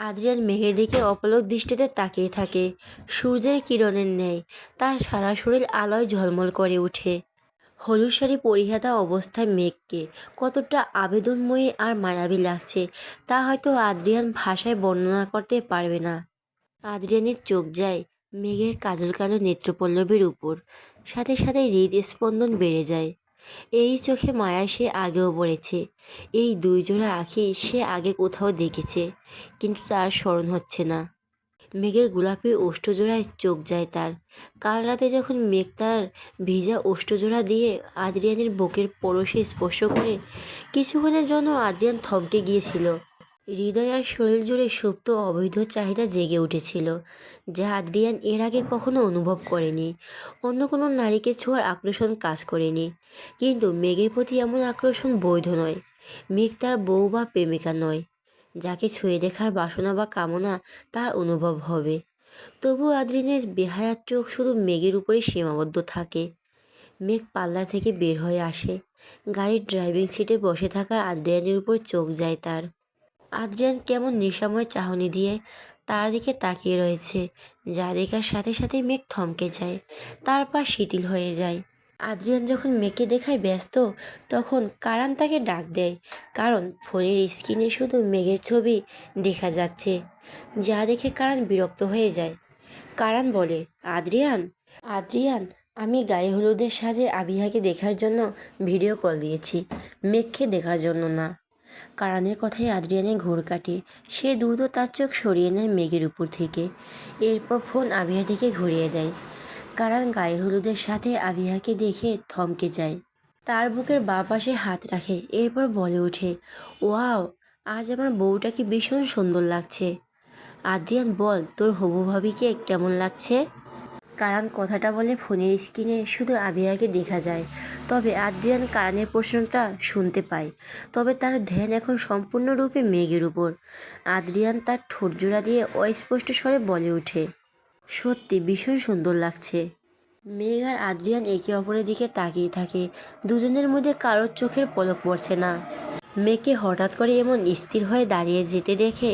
Adrian মেঘের দিকে অপলক দৃষ্টিতে তাকিয়ে থাকে। সূর্যের কিরণের ন্যায় তার সারা শরীর আলোয় ঝলমল করে ওঠে। হলুদ শাড়ি পরিহাতা অবস্থায় মেঘকে কতটা আবেদনময়ী আর মায়াবী লাগছে তা হয়তো আদ্রিয়ান ভাষায় বর্ণনা করতে পারবে না। আদ্রিয়ানের চোখ যায় মেঘের কাজল কালো নেত্রপল্লবের উপর। সাথে সাথে হৃদস্পন্দন বেড়ে যায়। এই চোখে মায়া সে আগেও বলেছে এই দুই জোড়া আঁখি সে আগে কোথাও দেখেছে, কিন্তু তার স্মরণ হচ্ছে না। মেঘের গোলাপি ওষ্ঠজোড়ায় চোখ যায় তার। কাল রাতে যখন মেঘ তার ভিজা ওষ্ঠজোড়া দিয়ে আদ্রিয়ানের বুকের পরশে স্পর্শ করে, কিছুক্ষণের জন্য আদ্রিয়ান থমকে গিয়েছিল। হৃদয় আর শরীর জুড়ে সুপ্ত অবৈধ চাহিদা জেগে উঠেছিল, যা আদ্রিয়ান এর আগে কখনো অনুভব করেনি। অন্য কোনো নারীকে ছোঁয়ার আকর্ষণ কাজ করেনি, কিন্তু মেঘের প্রতি এমন আকর্ষণ বৈধ নয়। মেঘ তার বউ বা প্রেমিকা নয়, যাকে ছুঁয়ে দেখার বাসনা বা কামনা তার অনুভব হবে। তবু আদ্রিনের বেহায়ার চোখ শুধু মেঘের উপরে সীমাবদ্ধ থাকে। মেঘ পাল্লার থেকে বের হয়ে আসে। গাড়ির ড্রাইভিং সিটে বসে থাকা আদ্রিয়ানের উপর চোখ যায় তার। আদ্রিয়ান কেমন নেশাময় চাহনি দিয়ে তার দিকে তাকিয়ে রয়েছে, যা দেখার সাথে সাথে মেঘ থমকে যায় তার পা শিথিল হয়ে যায়। আদ্রিয়ান যখন মেঘকে দেখায় ব্যস্ত, তখন কারান তাকে ডাক দেয়, কারণ ফোনের স্ক্রিনে শুধু মেঘের ছবি দেখা যাচ্ছে, যা দেখে কারান বিরক্ত হয়ে যায়। কারান বলে, আদ্রিয়ান আদ্রিয়ান, আমি গায়ে হলুদের সাজে আবিহাকে দেখার জন্য ভিডিও কল দিয়েছি, মেঘকে দেখার জন্য না। কারানের কথায় আদ্রিয়ানে ঘোর কাটে। সে দ্রুত তার চোখ সরিয়ে নেয় মেঘের উপর থেকে। এরপর ফোন আবিহা থেকে ঘুরিয়ে দেয়। কারণ গায়ে হলুদের সাথে আবিহাকে দেখে থমকে যায়। তার বুকের বা পাশে হাত রাখে, এরপর বলে ওঠে, ওয়াও, আজ আমার বউটাকে ভীষণ সুন্দর লাগছে। আদ্রিয়ান, বল, তোর হবু ভাবিকে কেমন লাগছে? কারণ কথাটা বলে ফোনের স্ক্রিনে শুধু আবিয়াকে দেখা যায়। তবে আদ্রিয়ান কারণের প্রশ্নটা শুনতে পায়। তবে তার ধ্যান এখন সম্পূর্ণরূপে মেঘের উপর। আদ্রিয়ান তার ঠোঁটজোড়া দিয়ে অস্পষ্ট স্বরে বলে ওঠে, সত্যি ভীষণ সুন্দর লাগছে। মেঘ আর আদ্রিয়ান একে অপরের দিকে তাকিয়ে থাকে। দুজনের মধ্যে কারোর চোখের পলক পড়ছে না। মেঘকে হঠাৎ করে এমন স্থির হয়ে দাঁড়িয়ে যেতে দেখে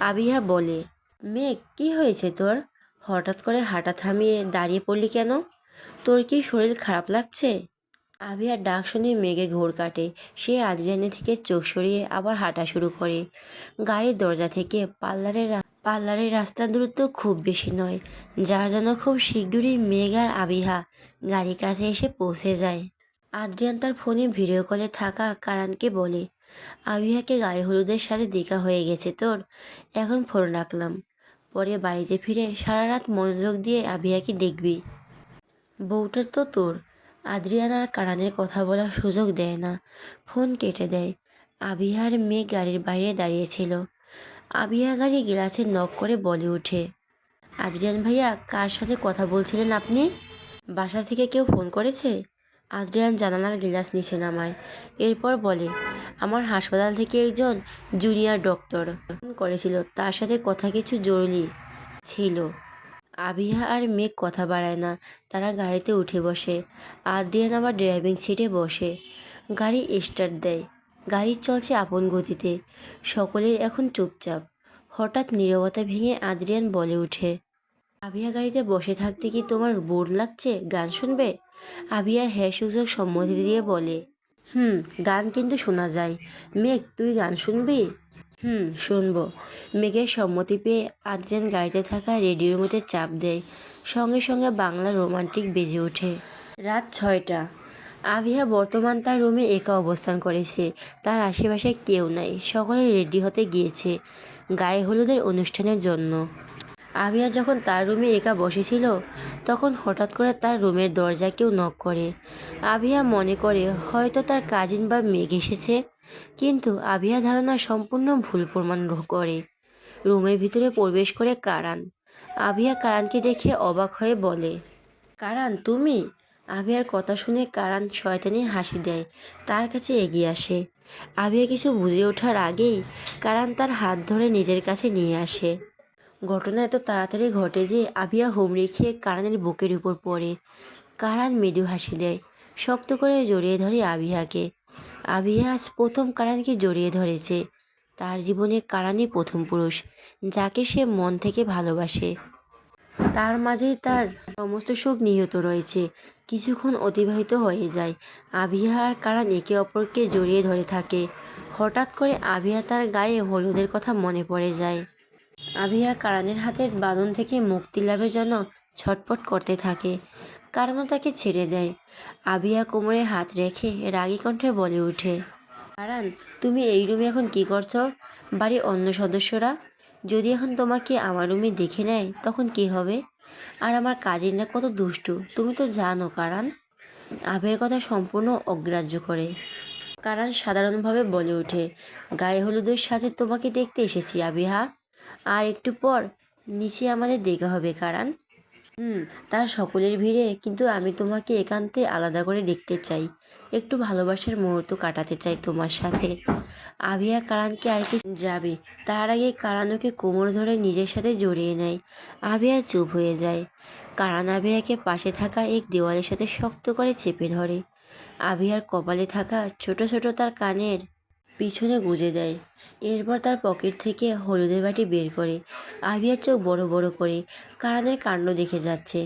আবিহা বলে, মেঘ, কি হয়েছে তোর? হঠাৎ করে হাঁটা থামিয়ে দাঁড়িয়ে পড়লি কেন? তোর কি শরীর খারাপ লাগছে? আবিয়ার ডাক শুনে মেঘে ঘোর কাটে। সে আদ্রিয়ানের থেকে চোখ সরিয়ে আবার হাঁটা শুরু করে। গাড়ির দরজা থেকে পার্লারের পার্লারের রাস্তার দূরত্ব খুব বেশি নয়, যার জন্য খুব শীঘ্রই মেঘ আর আবিহা গাড়ির কাছে এসে পৌঁছে যায়। আদ্রিয়ান তার ফোনে ভিডিও কলে থাকা কারানকে বলে, আবিহাকে গায়ে হলুদের সাথে দেখা হয়ে গেছে তোর, এখন ফোন রাখলাম। পরে বাড়িতে ফিরে সারা রাত মনোযোগ দিয়ে আবিয়াকে দেখবি। বউটা তো তোর। আদ্রিয়ান আর কারানের কথা বলার সুযোগ দেয় না। ফোন কেটে দেয়। আবিহার মেয়ে গাড়ির বাইরে দাঁড়িয়েছিল। আবিহা গাড়ি গ্লাসে নক করে বলে ওঠে, আদ্রিয়ান ভাইয়া, কার সাথে কথা বলছিলেন আপনি? বাসা থেকে কেউ ফোন করেছে? আদ্রিয়ান জানালার গ্লাস নিচে নামায়। এরপর বলে, আমার হাসপাতাল থেকে একজন জুনিয়র ডক্টর করেছিল। তার সাথে কথা কিছু জরুরি ছিল। আবিহা আর মেঘ কথা বাড়ায় না। তারা গাড়িতে উঠে বসে। আদ্রিয়ান আবার ড্রাইভিং সিটে বসে। গাড়ি স্টার্ট দেয়। গাড়ি চলছে আপন গতিতে। সকলের এখন চুপচাপ। হঠাৎ নীরবতা ভেঙে আদ্রিয়ান বলে ওঠে আবিয়া গাড়িতে বসে থাকতে কি তোমার বোর লাগছে? গান শুনবে? আবিয়া হ্যাঁ সূচক সম্মতি দিয়ে বলে, হুম, গান কিন্তু শোনা যায়। মেঘ, তুই গান শুনবি? হুম, শুনব। মেঘের সম্মতি পেয়ে আদ্রিয়ান গাড়িতে থাকা রেডিওর মধ্যে চাপ দেয়। সঙ্গে সঙ্গে বাংলা রোমান্টিক বেজে ওঠে। রাত ছয়টা। আভিয়া বর্তমান তার রুমে একা অবস্থান করেছে। তার আশেপাশে কেউ নাই। সকলে রেডি হতে গিয়েছে। গায়ে হলুদের অনুষ্ঠানের জন্য। আভিয়া যখন তার রুমে একা বসেছিল, তখন হঠাৎ করে তার রুমের দরজা কেউ নক করে। আভিয়া মনে করে, হয়তো তার কাজিন বা মেঘ এসেছে, কিন্তু আভিয়া ধারণা সম্পূর্ণ ভুল প্রমাণ করে। রুমের ভিতরে প্রবেশ করে কারান। আভিয়া কারানকে দেখে অবাক হয়ে বলে, কারান, তুমি? আভিয়ার কথা শুনে কারান শয়তানি হাসি দেয়, তার কাছে এগিয়ে আসে। আভিয়া কিছু বুঝে ওঠার আগেই কারান তার হাত ধরে নিজের কাছে নিয়ে আসে। ঘটনা এত তাড়াতাড়ি ঘটে যে আভিয়া হুমড়ি খেয়ে কারানের বুকের উপর পড়ে। কারান মৃদু হাসি দেয়, শক্ত করে জড়িয়ে ধরে আভিয়াকে আভিয়া আজ প্রথম কারানকে জড়িয়ে ধরেছে। তার জীবনে কারানই প্রথম পুরুষ, যাকে সে মন থেকে ভালোবাসে। তার মাঝেই তার সমস্ত সুখ নিহত রয়েছে। কিছুক্ষণ অতিবাহিত হয়ে যায়। আভিয়া আর কারান একে অপরকে জড়িয়ে ধরে থাকে। হঠাৎ করে আভিয়া তার গায়ে হলুদের কথা মনে পড়ে যায়। আভিয়া কারানের হাতের বাঁধন থেকে মুক্তি লাভের জন্য ছটপট করতে থাকে। কারণও তাকে ছেড়ে দেয়। আভিয়া কোমরে হাত রেখে রাগী কণ্ঠে বলে ওঠে, কারান, তুমি এই রুমে এখন কি করছ? বাড়ির অন্য সদস্যরা? যদি এখন তোমাকে আমার রুমে দেখে নেয়, তখন কি হবে? আর আমার কাজিনরা কত দুষ্টু, তুমি তো জানো কারান। আভের কথা সম্পূর্ণ অগ্রাহ্য করে। কারান সাধারণভাবে বলে ওঠে, গায়ে হলুদের সাজে তোমাকে দেখতে এসেছি আবিহা আর একটু পর নিচে আমাদের দেখা হবে কারান হুম, তার সকলের ভিড়ে কিন্তু আমি তোমাকে একান্তে আলাদা করে দেখতে চাই। একটু ভালোবাসার মুহূর্ত কাটাতে চাই তোমার সাথে। আভিয়া কারানকে আর কি যাবে, তার আগে কারানোকে কোমর ধরে নিজের সাথে জড়িয়ে নেয়। আভিয়া চুপ হয়ে যায়। কারান আভিয়াকে পাশে থাকা এক দেওয়ালের সাথে শক্ত করে চেপে ধরে। আভিয়ার কপালে থাকা ছোট ছোট তার কানের পিছনে গুজে দেয়। এরপর তার পকেট থেকে হলুদের বাটি বের করে আভিয়ার চোখ বড় বড় করে কারানের কাণ্ড দেখে যাচ্ছে।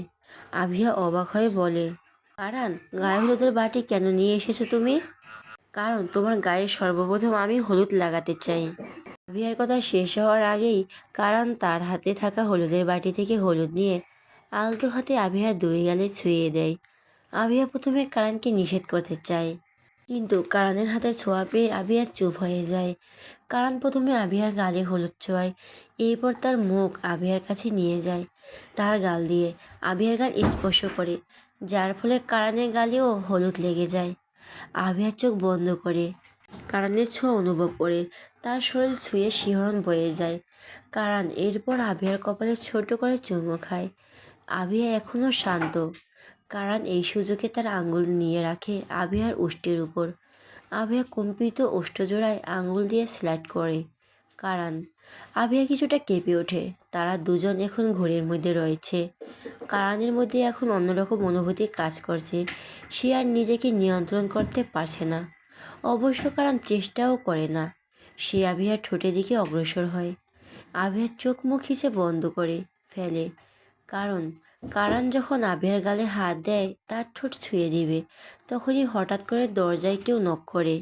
আভিয়া অবাক হয়ে বলে, কারান, গায়ে হলুদের বাটি কেন নিয়ে এসেছ তুমি? কারণ তোমার গায়ে সর্বপ্রথম আমি হলুদ লাগাতে চাই। আভিয়ার কথা শেষ হওয়ার আগেই কারণ তার হাতে থাকা হলুদের বাটি থেকে হলুদ নিয়ে আলতো হাতে আভিয়ার দুই গালে ছুঁয়ে দেয়। আভিয়া প্রথমে কারানকে নিষেধ করতে চায় কিন্তু কারানের হাতে ছোঁয়া পেয়ে আভিয়া চুপ হয়ে যায়। কারান প্রথমে আভিয়ার গালে হলুদ ছোঁয়ায়, এরপর তার মুখ আভিয়ার কাছে নিয়ে যায় তার গাল দিয়ে। আভিয়ার গাল স্পর্শ করে, যার ফলে কারানের গালেও হলুদ লেগে যায়। আভিয়ার চোখ বন্ধ করে কারানের ছোঁয়া অনুভব করে, তার শরীর ছুঁয়ে শিহরণ বয়ে যায়। কারান এরপর আভিয়ার কপালে ছোট করে চুমো খায়। আভিয়া এখনও শান্ত। কারান এই সুযোগে তার আঙুল নিয়ে রাখে আভিয়ার উষ্টের উপর। আভিয়া কম্পিত ওষ্ঠজোড়ায় আঙুল দিয়ে স্ল্যাট করে। কারান আভিয়া কিছুটা কেঁপে ওঠে। তারা দুজন এখন ঘড়ির মধ্যে রয়েছে। কারানের মধ্যে এখন অন্যরকম অনুভূতি কাজ করছে। সে আর নিজেকে নিয়ন্ত্রণ করতে পারছে না। অবশ্য কারণ চেষ্টাও করে না। সে আভিয়ার ঠোঁটের দিকে অগ্রসর হয়। আভিয়ার চোখ মুখ হিসে বন্ধ করে ফেলে। কারণ কারণ যখন আভিয়ার গালে হাত দেয়, তার ঠোঁট ছুঁয়ে দিবে, তখনই হঠাৎ করে দরজায় কেউ নক করে।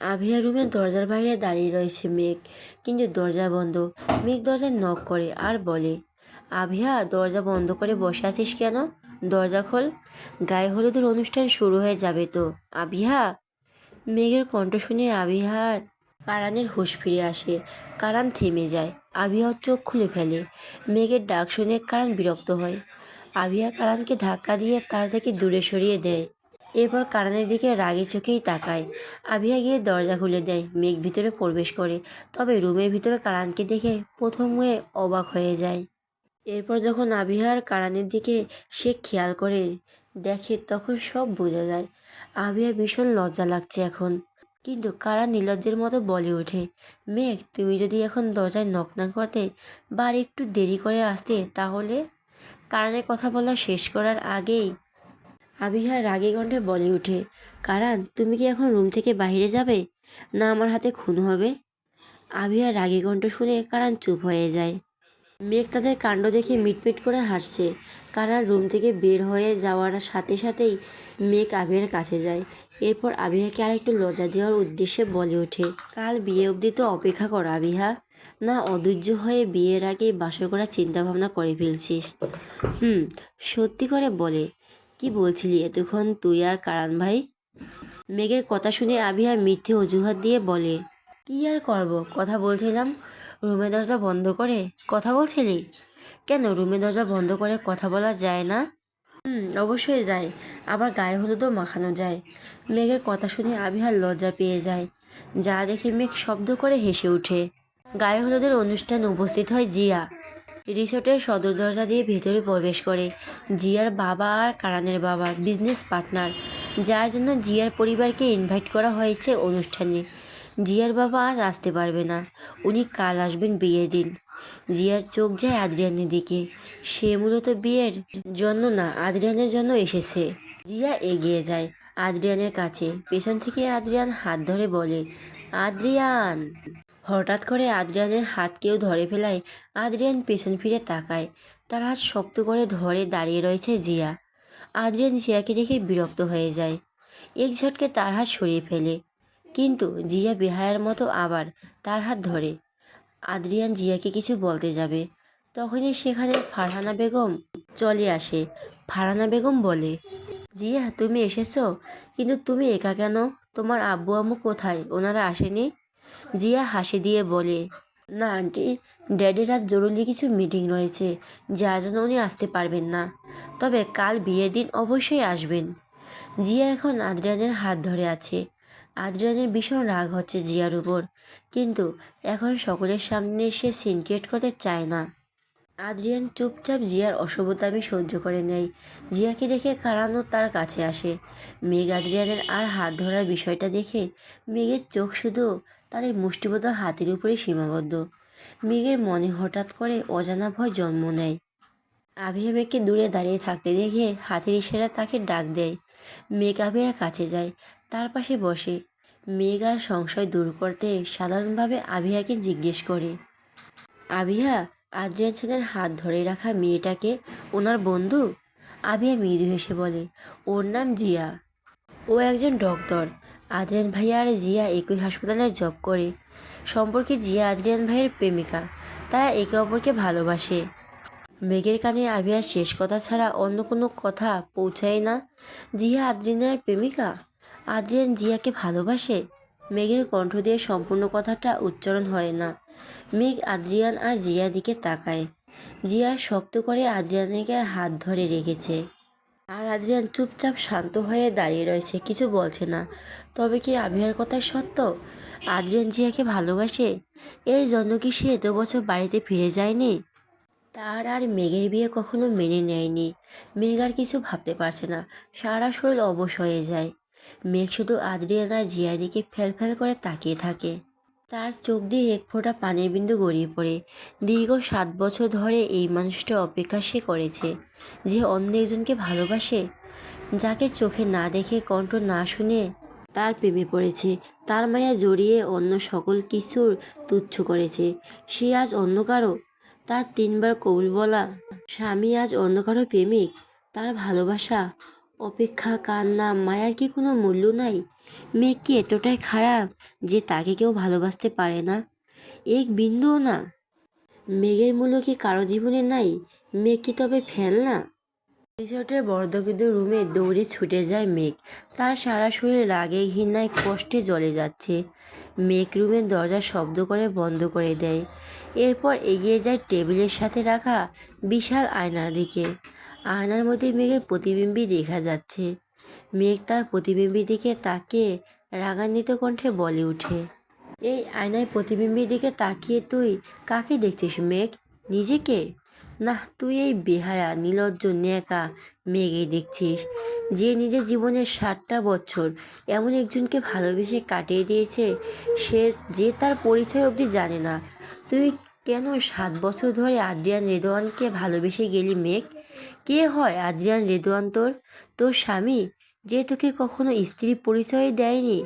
আভিয়া রুমের দরজার বাইরে দাঁড়িয়ে রয়েছে মেঘ, কিন্তু দরজা বন্ধ। মেঘ দরজায় নক করে আর বলে আভিয়া দরজা বন্ধ করে বসে আছিস কেন? দরজা খোল। গায়ে হলুদের অনুষ্ঠান শুরু হয়ে যাবে তো আভিয়া মেঘের কণ্ঠ শুনে আভিহার কারানের হুঁশ ফিরে আসে। কারান থেমে যায়। আভিয়া চোখ খুলে ফেলে। মেঘের ডাক শুনে কারান বিরক্ত হয়। আভিয়া কারানকে ধাক্কা দিয়ে তার থেকে দূরে সরিয়ে দেয়। এরপর কারানের দিকে রাগে চোখেই তাকায়। আভিয়া গিয়ে দরজা খুলে দেয়। মেঘ ভিতরে প্রবেশ করে। তবে রুমের ভিতরে কারানকে দেখে প্রথমে অবাক হয়ে যায়। এরপর যখন আবিহার কারানের দিকে সে খেয়াল করে, দেখে তখন সব বোঝা যায়। আবিয়া ভীষণ লজ্জা লাগছে এখন। কিন্তু কারা নির্লজ্জের মতো বলে ওঠে? মেঘ, তুমি যদি এখন দরজায় নক না করতে বা একটু দেরি করে আসতে, তাহলে? কারানের কথা বলা শেষ করার আগেই আবিহা রাগে কণ্ঠে বলে ওঠে, কারান, তুমি কি এখন রুম থেকে বাইরে যাবে? না, আমার হাতে খুন হবে? আবিহা রাগে কণ্ঠ শুনে কারান চুপ হয়ে যায়। মেঘ তাদের কাণ্ড দেখে মিটমিট করে হাসছে। কারান রুম থেকে বের হয়ে যাওয়ার সাথে সাথেই মেঘ আবিহার কাছে যায়। এরপর আবিহাকে আর একটু লজ্জা দেওয়ার উদ্দেশ্যে বলে ওঠে, কাল বিয়ে অবধি তো অপেক্ষা কর আবিহা। না অধৈর্য হয়ে বিয়ের আগে বাসর করার চিন্তাভাবনা করে ফেলছিস। হুম, সত্যি করে বলে। কি বলছিলি এতক্ষণ তুই আর কারান ভাই? মেঘের কথা শুনে আবিহার মিথ্যে অজুহাত দিয়ে বলে, কি আর করব? কথা বলছিলাম রুমের দরজা বন্ধ করে কথা বলছিলি? কেন রুমে দরজা বন্ধ করে কথা বলা যায় না? হুম, অবশ্যই যায়। আবার গায়ে হলুদও মাখানো যায়। মেঘের কথা শুনে আবিহার লজ্জা পেয়ে যায়। যা দেখে মেঘ শব্দ করে হেসে ওঠে। গায়ে হলুদের অনুষ্ঠান উপস্থিত হয় জিয়া। রিসোর্টের সদর দরজা দিয়ে ভেতরে প্রবেশ করে। জিয়ার বাবা আর কারানের বাবা বিজনেস পার্টনার যার জন্য জিয়ার পরিবারকে ইনভাইট করা হয়েছে অনুষ্ঠানে। জিয়ার বাবা আজ আসতে পারবে না। উনি কাল আসবেন বিয়ের দিন। জিয়ার চোখ যায় আদ্রিয়ানের দিকে। সে মূলত বিয়ের জন্য না, আদ্রিয়ানের জন্য এসেছে। জিয়া এগিয়ে যায় আদ্রিয়ানের কাছে। পেছন থেকে আদ্রিয়ান হাত ধরে বলে, আদ্রিয়ান! হঠাৎ করে আদ্রিয়ানের হাত কেউ ধরে ফেলায় আদ্রিয়ান পেছন ফিরে তাকায়। তার হাত শক্ত করে ধরে দাঁড়িয়ে রয়েছে জিয়া। আদ্রিয়ান জিয়াকে দেখে বিরক্ত হয়ে যায়। এক ঝটকে তার হাত সরিয়ে ফেলে। কিন্তু জিয়া বেহায়ার মতো আবার তার হাত ধরে। আদ্রিয়ান জিয়াকে কিছু বলতে যাবে। তখনই সেখানে ফারহানা বেগম চলে আসে। ফারহানা বেগম বলে, জিয়া, তুমি এসেছ? কিন্তু তুমি একা কেন? তোমার আব্বু আম্মু কোথায়? ওনারা আসেনি? জিয়া হাসি দিয়ে বলে, না, আন্টি, ড্যাডির আজ জরুরি কিছু মিটিং রয়েছে, যার জন্য উনি আসতে পারবেন না। তবে কাল বিয়ের দিন অবশ্যই আসবেন। জিয়া এখন আদ্রিয়ানের হাত ধরে আছে। আদ্রিয়ানের ভীষণ রাগ হচ্ছে জিয়ার উপর। কিন্তু এখন সকলের সামনে সে সিনক্রেট করতে চায় না। আদ্রিয়ান চুপচাপ জিয়ার অসভ্যতামি সহ্য করে নেয় জিয়াকে দেখে কারানো তার কাছে আসে। মেঘ আদ্রিয়ানের আর হাত ধরার বিষয়টা দেখে মেঘের চোখ শুধু তাদের মুষ্টিবদ্ধ হাতের উপরে সীমাবদ্ধ। মেঘের মনে হঠাৎ করে অজানা ভয় জন্ম নেয়। আভিয়া মেঘকে দূরে দাঁড়িয়ে থাকতে দেখে হাতের ইশারা তাকে ডাক দেয়। মেঘ আভিয়ার কাছে যায়। তার পাশে বসে মেঘ আর সংশয় দূর করতে সাধারণভাবে আভিয়াকে জিজ্ঞেস করে। আভিয়া আদ্রিয়ান সেনের হাত ধরে রাখা মেয়েটাকে ওনার বন্ধু? আভিয়া মৃদু হেসে বলে, ওর নাম জিয়া। ও একজন ডক্টর। আদ্রিয়ান ভাইয়া আর জিয়া একই হাসপাতালে জব করে। সম্পর্কে জিয়া আদ্রিয়ান ভাইয়ের প্রেমিকা। তারা একে অপরকে ভালোবাসে। মেঘের কানে আভিয়ার শেষ কথা ছাড়া অন্য কোনো কথা পৌঁছায় না। জিয়া আদ্রিয়ানের প্রেমিকা? আদ্রিয়ান জিয়াকে ভালোবাসে, মেঘের কণ্ঠ দিয়ে সম্পূর্ণ কথাটা উচ্চারণ হয় না। মেঘ আদ্রিয়ান আর জিয়ার দিকে তাকায়। জিয়া শক্ত করে আদ্রিয়ানকে হাত ধরে রেখেছে। আর আদ্রিয়ান চুপচাপ শান্ত হয়ে দাঁড়িয়ে রয়েছে, কিছু বলছে না। তবে কি আভিয়ার কথা সত্য? আদ্রিয়ান জিয়াকে ভালোবাসে? এর জন্য কি সে এত বছর বাড়িতে ফিরে যায়নি? তার আর মেঘের বিয়ে কখনো মেনে নেয়নি। মেঘ আর কিছু ভাবতে পারছে না। সারা শরীর অবশ হয়ে যায়। মেঘ শুধু আদ্রিয়ান আর জিয়ার দিকে ফেল করে তাকিয়ে থাকে। তার চোখ দিয়ে এক ফোঁটা পানির বিন্দু গড়িয়ে পড়ে। দীর্ঘ সাত বছর ধরে এই মানুষটা অপেক্ষা সে করেছে যে অন্য একজনকে ভালোবাসে, যাকে চোখে না দেখে কণ্ঠ না শুনে তার প্রেমে পড়েছে। তার মায়া জড়িয়ে অন্য সকল কিছুর তুচ্ছ করেছে। সে আজ অন্য কারও, তার তিনবার কবুল বলা স্বামী আজ অন্য কারও প্রেমিক, তার ভালোবাসা অপেক্ষা, কান্না, মায়ার কি কোনো মূল্য নাই? মেয়ে কি এতটাই খারাপ যে তাকে কেউ ভালোবাসতে পারে না? এক বিন্দুও না। মেঘের মূল্য কি কারও জীবনে নাই? মেঘ কি তবে ফেল না? রিসর্টের বর্ধকিত রুমে দৌড়ে ছুটে যায় মেঘ। তার সারা শরীর রাগে, ঘৃণায়, কষ্টে জ্বলে যাচ্ছে। মেঘ রুমের দরজা শব্দ করে বন্ধ করে দেয়। এরপর এগিয়ে যায় টেবিলের সাথে রাখা বিশাল আয়নার দিকে। আয়নার মধ্যে মেঘের প্রতিবিম্বী দেখা যাচ্ছে। মেঘ তার প্রতিবিম্বীর দিকে তাকে রাগান্বিত কণ্ঠে বলে ওঠে, এই আয়নায় প্রতিবিম্বীর দিকে তাকিয়ে তুই কাকে দেখছিস মেঘ? নিজেকে? না তুই এই বেহায়া, নিলজ্জ, ন্যাকা মেঘে দেখছিস, যে নিজের জীবনের ষাটটা বছর এমন একজনকে ভালোবেসে কাটিয়ে দিয়েছে, সে, যে তার পরিচয় অবধি জানে না। তুই কেন সাত বছর ধরে আদ্রিয়ান রেদওয়ানকে ভালোবেসে গেলি মেঘ? কে হয় আদ্রিয়ান রেদওয়ান তোর? তোর স্বামী, যে তোকে কখনো স্ত্রী পরিচয় দেয়নি?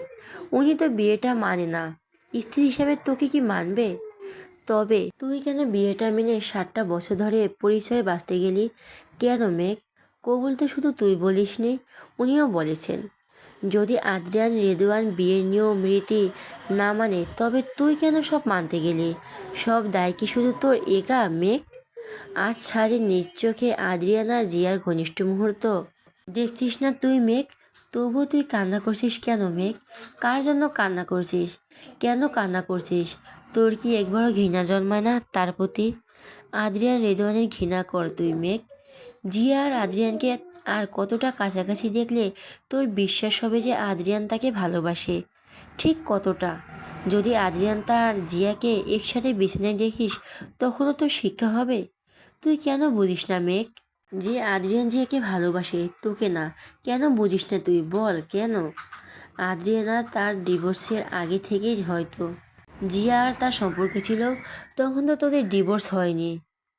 উনি তো বিয়েটা মানে না। স্ত্রী হিসাবে তোকে কি মানবে? তবে তুই কেন বিয়েটা মেনে ষাটটা বছর ধরে পরিচয় বাঁচতে গেলি? কেন মেঘ? কবুল তো শুধু তুই বলিসনি, উনিও বলেছেন। যদি আদ্রিয়ান রেদুয়ান বিয়ের নিয়ম রীতি না মানে তবে তুই কেন সব মানতে গেলি? সব দায় কি শুধু তোর একা, মেঘ? আজ ছাড়ে নিজ চোখে আদ্রিয়ান আর জিয়ার ঘনিষ্ঠ মুহূর্ত। দেখছিস না তুই মেঘ? তবু তুই কান্না করছিস কেন মেঘ? কার জন্য কান্না করছিস? কেন কান্না করছিস? তোর কি একবারও ঘৃণা জন্মায় না তার প্রতি? আদ্রিয়ান রেদওয়ানের ঘৃণা কর তুই মেঘ। জিয়া আর আদ্রিয়ানকে আর কতটা কাছাকাছি দেখলে তোর বিশ্বাস হবে যে আদ্রিয়ান তাকে ভালোবাসে। ঠিক কতটা? যদি আদ্রিয়ান তার জিয়াকে একসাথে বিছানায় দেখিস, তখনও তোর শিক্ষা হবে? তুই কেন বুঝিস না মেঘ? যে আদ্রিয়ান জিয়াকে ভালোবাসে, তোকে না। কেন বুঝিস না তুই? বল, কেন? আদ্রিয়ানা তার ডিভোর্সের আগে থেকেই হয়তো। জিয়া আর তার সম্পর্কে ছিল, তখন তো তোদের ডিভোর্স হয়নি।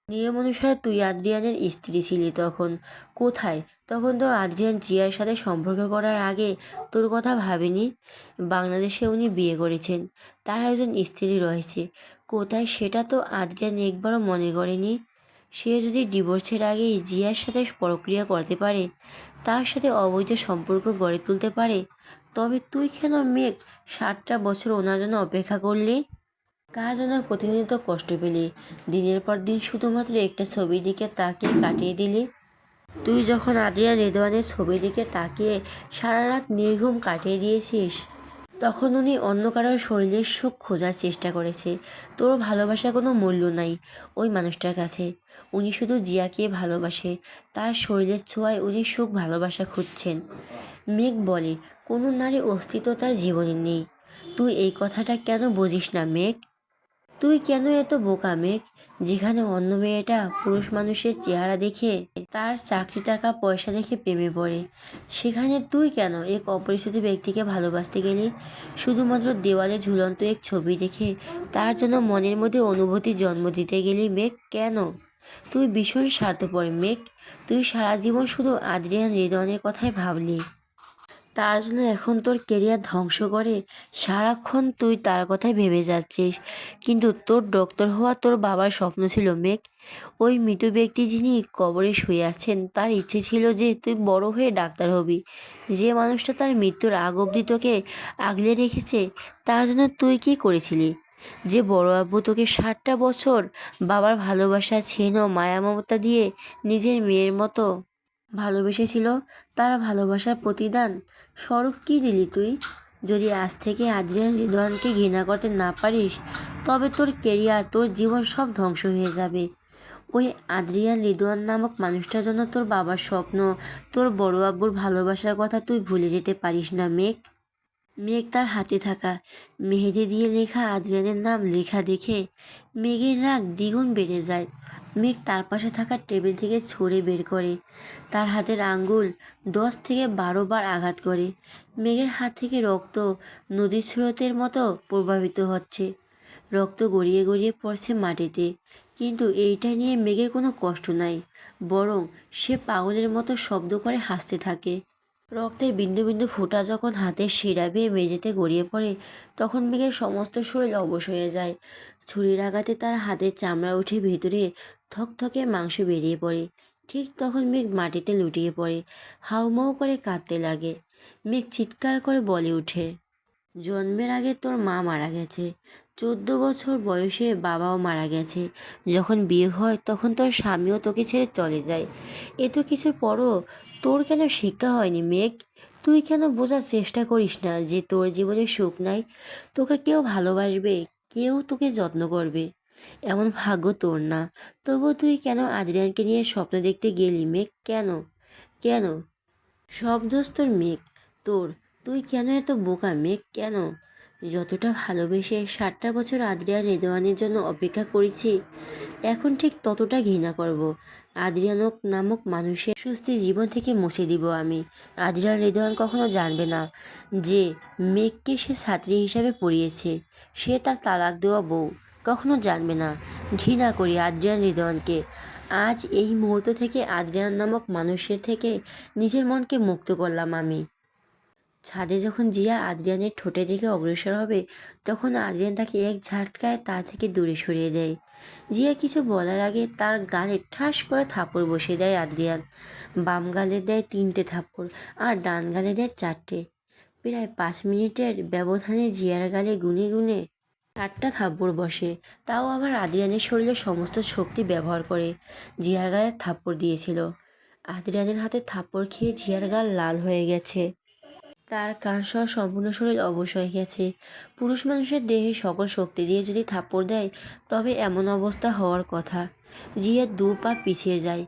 নিয়ম অনুসারে তুই আদ্রিয়ানের স্ত্রী ছিলি তখন। কোথায়? তখন তো আদ্রিয়ান জিয়ার সাথে সম্পর্ক করার আগে তোর কথা ভাবেনি? বাংলাদেশে উনি বিয়ে করেছেন। তার একজন স্ত্রী রয়েছে। কোথায় সেটা তো আদ্রিয়ান একবারও মনে করেনি। সে যদি ডিভোর্সের আগেই জিয়ার সাথে প্রক্রিয়া করতে পারে, তার সাথে অবৈধ সম্পর্ক গড়ে তুলতে পারে, তবে তুই কেন মেঘ ষাটটা বছর ওনার জন্য অপেক্ষা করলি? কার জন্য প্রতিনিয়ত কষ্ট পেলি? দিনের পর দিন শুধুমাত্র একটা ছবির দিকে তাকিয়ে কাটিয়ে দিলি? তুই যখন আদ্রিয়ান রেদওয়ানের ছবির দিকে তাকিয়ে সারা রাত নির্ঘুম কাটিয়ে দিয়েছিস তখন উনি অন্য কারোর শরীরের সুখ খোঁজার চেষ্টা করেছে। তোর ভালোবাসার কোনো মূল্য নাই ওই মানুষটার কাছে। উনি শুধু জিয়াকে ভালোবাসে। তার শরীরের ছোঁয়ায় উনি সুখ ভালোবাসা খুঁজছেন। মেঘ বলে, কোনো নারী অস্তিত্ব তার জীবনে নেই। তুই এই কথাটা কেন বুঝিস না, মেঘ? তুই কেন এত বোকা, মেঘ? যেখানে অন্য মেয়েটা পুরুষ মানুষের চেহারা দেখে তার চাকরি টাকা পয়সা দেখে প্রেমে পড়ে। সেখানে তুই কেন এক অপরিচিত ব্যক্তিকে ভালোবাসতে গেলি? শুধুমাত্র দেওয়ালে ঝুলন্ত এক ছবি দেখে তার জন্য মনের মধ্যে অনুভূতি জন্ম দিতে গেলি মেঘ কেন? তুই ভীষণ স্বার্থপর মেঘ। তুই সারা জীবন শুধু আদ্রিয়ান হৃদয়নের কথাই ভাবলি। তার জন্য এখন তোর কেরিয়ার ধ্বংস করে। সারাক্ষণ তুই তার কথাই ভেবে যাচ্ছিস। কিন্তু তোর ডক্টর হওয়া তোর বাবার স্বপ্ন ছিল, মেঘ। ওই মৃত ব্যক্তি যিনি কবরে শুয়ে আছেন, তার ইচ্ছে ছিল যে তুই বড় হয়ে ডাক্তার হবি। যে মানুষটা তার মৃত্যুর আগ অবধি তোকে আগলে রেখেছে, তার জন্য তুই কি করেছিলি? যে বড় আব্বু তোকে ষাটটা বছর বাবার ভালোবাসা, ছেন মায়া মমতা দিয়ে নিজের মেয়ের মতো ভালোবেসেছিল তার ভালোবাসার প্রতিদান। স্বরূপ কী দিলি তুই? যদি আজ থেকে আদ্রিয়ান হৃদয়নকে ঘৃণা করতে না পারিস, তবে তোর কেরিয়ার তোর জীবন সব ধ্বংস হয়ে যাবে। ওই আদ্রিয়ান রিদওয়ান নামক মানুষটার জন্য তোর বাবার স্বপ্ন, তোর বড় আব্বুর ভালোবাসার কথা তুই ভুলে যেতে পারিস না, মেঘ। মেঘ তার হাতে থাকা। মেহেদি দিয়ে লেখা আদ্রিয়ানের নাম লেখা দেখে মেঘের রাগ দ্বিগুণ বেড়ে যায়। মেঘ তার পাশে থাকা টেবিল থেকে ছড়ে বের করে। তার হাতের আঙ্গুল দশ থেকে বারো বার আঘাত করে। মেঘের হাত থেকে রক্ত নদীর স্রোতের মতো প্রভাবিত হচ্ছে। রক্ত গড়িয়ে গড়িয়ে পড়ছে মাটিতে। কিন্তু এইটা নিয়ে মেঘের কোনো কষ্ট নাই, বরং সে পাগলের মতো শব্দ করে হাসতে থাকে। রক্তের বিন্দু বিন্দু ফোঁটা যখন হাতের শিরা বেয়ে মেঝেতে গড়িয়ে পড়ে, তখন মেঘের সমস্ত শরীর অবশ হয়ে যায়। ছুরির আঘাতে তার হাতের চামড়া উঠে ভেতরে থকথকে মাংস বেরিয়ে পড়ে। ঠিক তখন মেঘ মাটিতে লুটিয়ে পড়ে। হাউমাউ করে কাঁদতে লাগে। মেঘ চিৎকার করে বলে ওঠে, জন্মের আগে তোর মা মারা গেছে। চোদ্দ বছর বয়সে বাবাও মারা গেছে। যখন বিয়ে হয় তখন তোর স্বামীও তোকে ছেড়ে চলে যায়। এ তো কিছুর পরও তোর কেন শিক্ষা হয়নি মেঘ? তুই কেন বোঝার চেষ্টা করিস না যে তোর জীবনে সুখ নাই? তোকে কেউ ভালোবাসবে, কেউ তোকে যত্ন করবে। এমন ভাগ্য তোর না। তবু তুই কেন আদ্রিয়ানকে নিয়ে স্বপ্ন দেখতে গেলি মেঘ? কেন? কেন? সব দোষ তোর মেঘ। তোর? তুই কেন এত বোকা মেঘ? কেন? যতটা ভালোবেসে ষাটটা বছর আদ্রিয়ান রেদওয়ানের জন্য অপেক্ষা করেছি, এখন ঠিক ততটা ঘৃণা করব। আদ্রিয়ানক নামক মানুষের সুস্থি জীবন থেকে মুছে দিব আমি। আদ্রিয়ান রেদওয়ান কখনো জানবে না যে মেঘকে সে ছাত্রী হিসাবে পড়িয়েছে। সে তার তালাক দেওয়া বউ। কখনো জানবে না। ঘৃণা করি আদ্রিয়ান হৃদয়নকে আজ এই মুহূর্ত থেকে আদ্রিয়ান নামক মানুষের থেকে নিজের মনকে মুক্ত করলাম আমি। ছাদে যখন জিয়া আদ্রিয়ানের ঠোঁটে দিকে অগ্রসর হবে, তখন আদ্রিয়ান তাকে এক ঝাটকায় তার থেকে দূরে সরিয়ে দেয়। জিয়া কিছু বলার আগে তার গালে ঠাস করে থাপড় বসে দেয় আদ্রিয়ান। বাম গালে দেয় তিনটে থাপ্পড় আর ডান গালে দেয় চারটে। প্রায় পাঁচ মিনিটের ব্যবধানে জিয়ার গালে গুনে গুনে চারটা থাপ্পড় বসে। তাও আবার আদ্রিয়ানের শরীরে সমস্ত শক্তি ব্যবহার করে, জিয়ার গালে থাপ্পড় দিয়েছিল। আদ্রিয়ানের হাতে থাপ্পড় খেয়ে জিয়ার গাল লাল হয়ে গেছে। তার কান সহ সম্পূর্ণ শরীর অবশ হয়ে গেছে। পুরুষ মানুষের দেহে সকল শক্তি দিয়ে যদি থাপ্পড় দেয়, তবে এমন অবস্থা হওয়ার কথা। জিয়া দু পা পিছিয়ে যায়।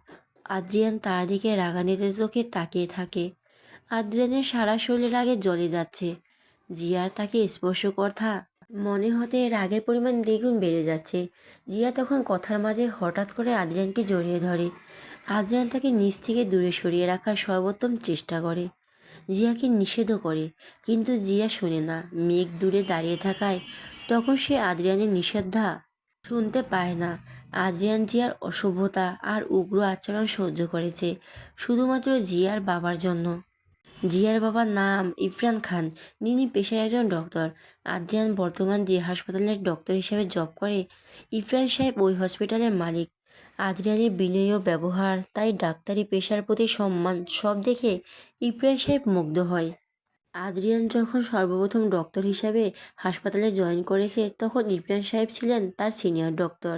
আদ্রিয়ান তার দিকে রাগানিতে চোখে তাকিয়ে থাকে। আদ্রিয়ানের সারা শরীরের আগে জ্বলে যাচ্ছে। জিয়ার তাকে স্পর্শ কথা মনে হতে রাগের পরিমাণ দ্বিগুণ বেড়ে যাচ্ছে। জিয়া তখন কথার মাঝে হঠাৎ করে আদ্রিয়ানকে জড়িয়ে ধরে। আদ্রিয়ান তাকে নিচ থেকে দূরে সরিয়ে রাখার সর্বোত্তম চেষ্টা করে। জিয়াকে নিষেধও করে, কিন্তু জিয়া শোনে না। মেঘ দূরে দাঁড়িয়ে থাকায় তখন সে আদ্রিয়ানের নিষেধা শুনতে পায় না। আদ্রিয়ান জিয়ার অসভ্যতা আর উগ্র আচরণ সহ্য করেছে, শুধুমাত্র জিয়ার বাবার জন্য। জিয়ার বাবার নাম ইফরান খান। যিনি পেশায় একজন ডক্টর। আদ্রিয়ান বর্তমান যে হাসপাতালের ডক্টর হিসেবে জব করে, ইফরান সাহেব ওই হসপিটালের মালিক। আদ্রিয়ানের বিনয়ী ব্যবহার, তাই ডাক্তারি পেশার প্রতি সম্মান, সব দেখে ইরফান সাহেব মুগ্ধ হয়। আদ্রিয়ান যখন সর্বপ্রথম ডক্টর হিসাবে হাসপাতালে জয়েন করেছে, তখন ইরফান সাহেব ছিলেন তার সিনিয়র ডক্টর।